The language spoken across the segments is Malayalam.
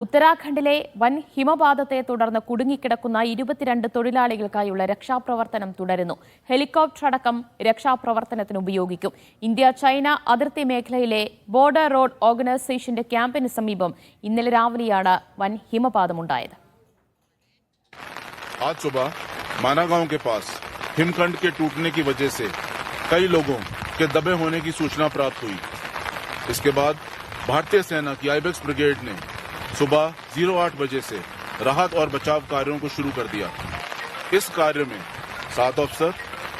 ഉത്തരാഖണ്ഡിലെ വൻ ഹിമപാതത്തെ തുടർന്ന് കുടുങ്ങിക്കിടക്കുന്ന ഇരുപത്തിരണ്ട് തൊഴിലാളികൾക്കായുള്ള രക്ഷാപ്രവർത്തനം തുടരുന്നു ഹെലികോപ്റ്റർ അടക്കം രക്ഷാപ്രവർത്തനത്തിന് ഉപയോഗിക്കും ഇന്ത്യ ചൈന അതിർത്തി മേഖലയിലെ ബോർഡർ റോഡ് ഓർഗനൈസേഷന്റെ ക്യാമ്പിന് സമീപം ഇന്നലെ രാവിലെയാണ് വൻ ഹിമപാതമുണ്ടായത് आज सुबह माना गांव के पास हिमखंड के टूटने की वजह से कई लोगों के दबे होने की सूचना प्राप्त हुई इसके बाद भारतीय सेना की आईबेक्स ब्रिगेड ने सुबह 08 बजे से राहत और बचाव कार्यों को शुरू कर दिया इस कार्य में सात अफसर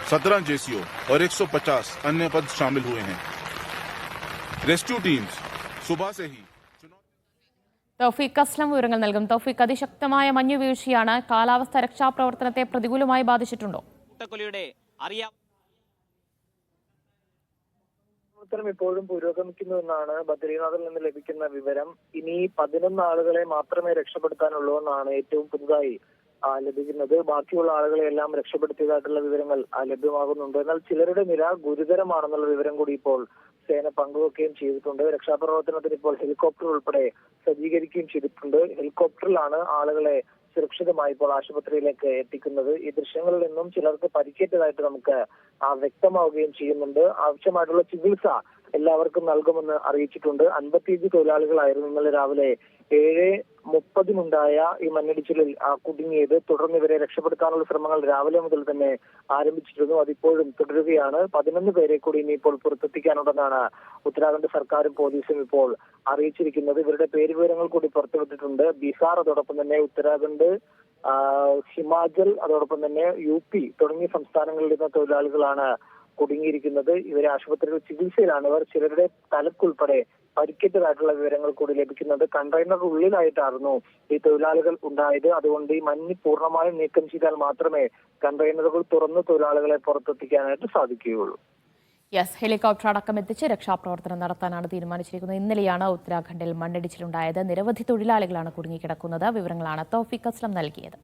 17 जेसीओ और 150 अन्य पद शामिल हुए हैं रेस्क्यू टीम्स सुबह से ही തൗഫീഖ് അസ്ലം വിവരങ്ങൾ നൽകും തൗഫീഖ് അതിശക്തമായ മഞ്ഞുവീഴ്ചയാണ് കാലാവസ്ഥ രക്ഷാപ്രവർത്തനത്തെ പ്രതികൂലമായി ബാധിച്ചിട്ടുണ്ടോ കൂട്ടക്കൊലയുടെ അറിയാം പ്രവർത്തനം ഇപ്പോഴും പുരോഗമിക്കുന്നുവെന്നാണ് ബദ്രീനാഥിൽ നിന്ന് ലഭിക്കുന്ന വിവരം. ഇനി പതിനൊന്ന് ആളുകളെ മാത്രമേ രക്ഷപ്പെടുത്താനുള്ളൂ എന്നാണ് ഏറ്റവും പുതുതായി ലഭിക്കുന്നത്. ബാക്കിയുള്ള ആളുകളെ എല്ലാം രക്ഷപ്പെടുത്തിയതായിട്ടുള്ള വിവരങ്ങൾ ലഭ്യമാകുന്നുണ്ട്. എന്നാൽ ചിലരുടെ നില ഗുരുതരമാണെന്നുള്ള വിവരം കൂടി ഇപ്പോൾ സേന പങ്കുവെക്കുകയും ചെയ്തിട്ടുണ്ട്. രക്ഷാപ്രവർത്തനത്തിന് ഇപ്പോൾ ഹെലികോപ്റ്റർ ഉൾപ്പെടെ സജ്ജീകരിക്കുകയും ചെയ്തിട്ടുണ്ട്. ഹെലികോപ്റ്ററിലാണ് ആളുകളെ സുരക്ഷിതമായി ഇപ്പോൾ ആശുപത്രിയിലേക്ക് എത്തിക്കുന്നത്. ഈ ദൃശ്യങ്ങളിൽ നിന്നും ചിലർക്ക് പരിക്കേറ്റതായിട്ട് നമുക്ക് വ്യക്തമാവുകയും ചെയ്യുന്നുണ്ട്. ആവശ്യമായിട്ടുള്ള ചികിത്സ എല്ലാവർക്കും നൽകുമെന്ന് അറിയിച്ചിട്ടുണ്ട്. അൻപത്തിയഞ്ച് തൊഴിലാളികളായിരുന്നു ഇന്നലെ രാവിലെ ഏഴ് മുപ്പതിനുണ്ടായ ഈ മണ്ണിടിച്ചിലിൽ കുടുങ്ങിയത്. തുടർന്ന് ഇവരെ രക്ഷപ്പെടുത്താനുള്ള ശ്രമങ്ങൾ രാവിലെ മുതൽ തന്നെ ആരംഭിച്ചിരുന്നു. അതിപ്പോഴും തുടരുകയാണ്. പതിനൊന്ന് പേരെ കൂടി ഇനിയിപ്പോൾ പുറത്തെത്തിക്കാനുണ്ടെന്നാണ് ഉത്തരാഖണ്ഡ് സർക്കാരും പോലീസും ഇപ്പോൾ അറിയിച്ചിരിക്കുന്നത്. ഇവരുടെ പേര് വിവരങ്ങൾ കൂടി പുറത്തുവിട്ടിട്ടുണ്ട്. ബീഹാർ അതോടൊപ്പം തന്നെ ഉത്തരാഖണ്ഡ് ഹിമാചൽ അതോടൊപ്പം തന്നെ യു പി തുടങ്ങിയ സംസ്ഥാനങ്ങളിൽ നിന്ന തൊഴിലാളികളാണ് കുടുങ്ങിയിരിക്കുന്നത്. ഇവരെ ആശുപത്രിയിൽ ചികിത്സയിലാണ്. ഇവർ ചിലരുടെ തലക്കുൾപ്പെടെ പരിക്കേറ്റതായിട്ടുള്ള വിവരങ്ങൾ കൂടി ലഭിക്കുന്നത് കണ്ടെയ്നർ ഉള്ളിലായിട്ടായിരുന്നു ഈ തൊഴിലാളികൾ ഉണ്ടായത്. അതുകൊണ്ട് ഈ മഞ്ഞ് പൂർണമായും നീക്കം ചെയ്താൽ മാത്രമേ കണ്ടെയ്നറുകൾ തുറന്ന് തൊഴിലാളികളെ പുറത്തെത്തിക്കാനായിട്ട് സാധിക്കുകയുള്ളൂ. യെസ് ഹെലികോപ്റ്റർ അടക്കം എത്തിച്ച് രക്ഷാപ്രവർത്തനം നടത്താനാണ് തീരുമാനിച്ചിരിക്കുന്നത്. ഇന്നലെയാണ് ഉത്തരാഖണ്ഡിൽ മണ്ണിടിച്ചിലുണ്ടായത്. നിരവധി തൊഴിലാളികളാണ് കുടുങ്ങിക്കിടക്കുന്നത്. വിവരങ്ങളാണ് തോഫിക് അസ്ലം നൽകിയത്.